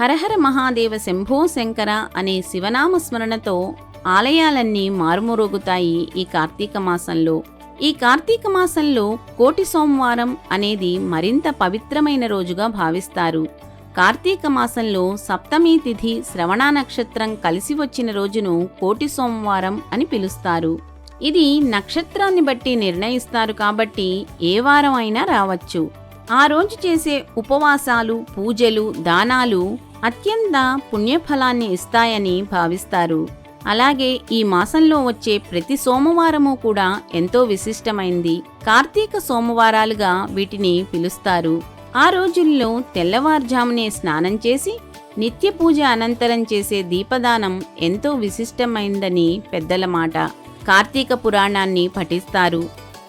హరహర మహాదేవ శంభో శంకర అనే శివనామ స్మరణతో ఆలయాలన్నీ మారుమోరుగుతాయి ఈ కార్తీక మాసంలో. ఈ కార్తీక మాసంలో కోటి సోమవారం అనేది మరింత పవిత్రమైన రోజుగా భావిస్తారు. కార్తీక మాసంలో సప్తమి తిథి శ్రవణ నక్షత్రం కలిసి వచ్చిన రోజును కోటి సోమవారం అని పిలుస్తారు. ఇది నక్షత్రాన్ని బట్టి నిర్ణయిస్తారు కాబట్టి ఏ వారం అయినా రావచ్చు. ఆ రోజు చేసే ఉపవాసాలు పూజలు దానాలు అత్యంత పుణ్యఫలాన్ని ఇస్తాయని భావిస్తారు. అలాగే ఈ మాసంలో వచ్చే ప్రతి సోమవారము కూడా ఎంతో విశిష్టమైంది. కార్తీక సోమవారాలుగా వీటిని పిలుస్తారు. ఆ రోజుల్లో తెల్లవారుజామునే స్నానం చేసి నిత్య పూజ అనంతరం చేసే దీపదానం ఎంతో విశిష్టమైందని పెద్దల మాట. కార్తీక పురాణాన్ని పఠిస్తారు.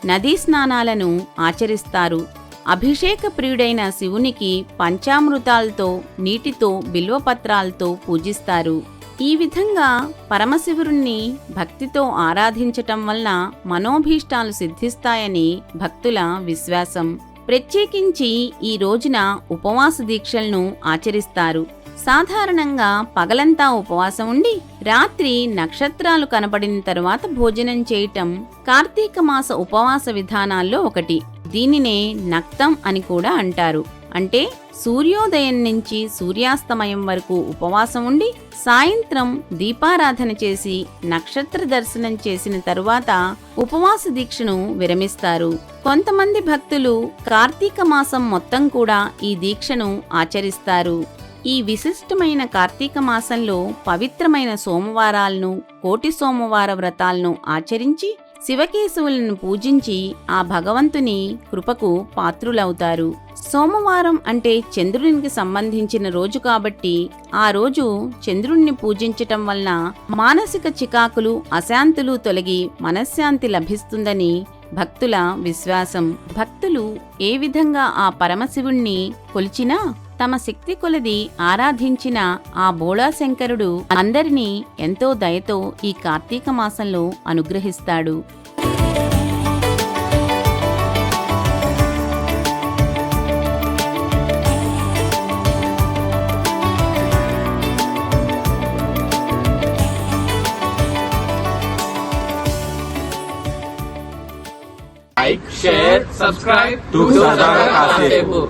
నదీ స్నానాలను ఆచరిస్తారు. అభిషేక ప్రియుడైన శివునికి పంచామృతాలతో నీటితో బిల్వపత్రాలతో పూజిస్తారు. ఈ విధంగా పరమశివుణ్ణి భక్తితో ఆరాధించటం వలన మనోభీష్టాలు సిద్ధిస్తాయని భక్తుల విశ్వాసం. ప్రత్యేకించి ఈ రోజున ఉపవాస దీక్షలను ఆచరిస్తారు. సాధారణంగా పగలంతా ఉపవాసం ఉండి రాత్రి నక్షత్రాలు కనపడిన తరువాత భోజనం చేయటం కార్తీక మాస ఉపవాస విధానాల్లో ఒకటి. దీనినే నక్తం అని కూడా అంటారు. అంటే సూర్యోదయం నుంచి సూర్యాస్తమయం వరకు ఉపవాసం ఉండి సాయంత్రం దీపారాధన చేసి నక్షత్ర దర్శనం చేసిన తరువాత ఉపవాస దీక్షను విరమిస్తారు. కొంతమంది భక్తులు కార్తీక మాసం మొత్తం కూడా ఈ దీక్షను ఆచరిస్తారు. ఈ విశిష్టమైన కార్తీక మాసంలో పవిత్రమైన సోమవారాలను కోటి సోమవార వ్రతాలను ఆచరించి శివకేశవులను పూజించి ఆ భగవంతుని కృపకు పాత్రులవుతారు. సోమవారం అంటే చంద్రునికి సంబంధించిన రోజు కాబట్టి ఆ రోజు చంద్రుణ్ణి పూజించటం వలన మానసిక చికాకులు అశాంతులు తొలగి మనశ్శాంతి లభిస్తుందని భక్తుల విశ్వాసం. భక్తులు ఏ విధంగా ఆ పరమశివుణ్ణి కొలిచినా తమ శక్తి కొలది ఆరాధించిన ఆ బోళాశంకరుడు అందరినీ ఎంతో దయతో ఈ కార్తీక మాసంలో అనుగ్రహిస్తాడు. Like share subscribe to Sardar Kasepur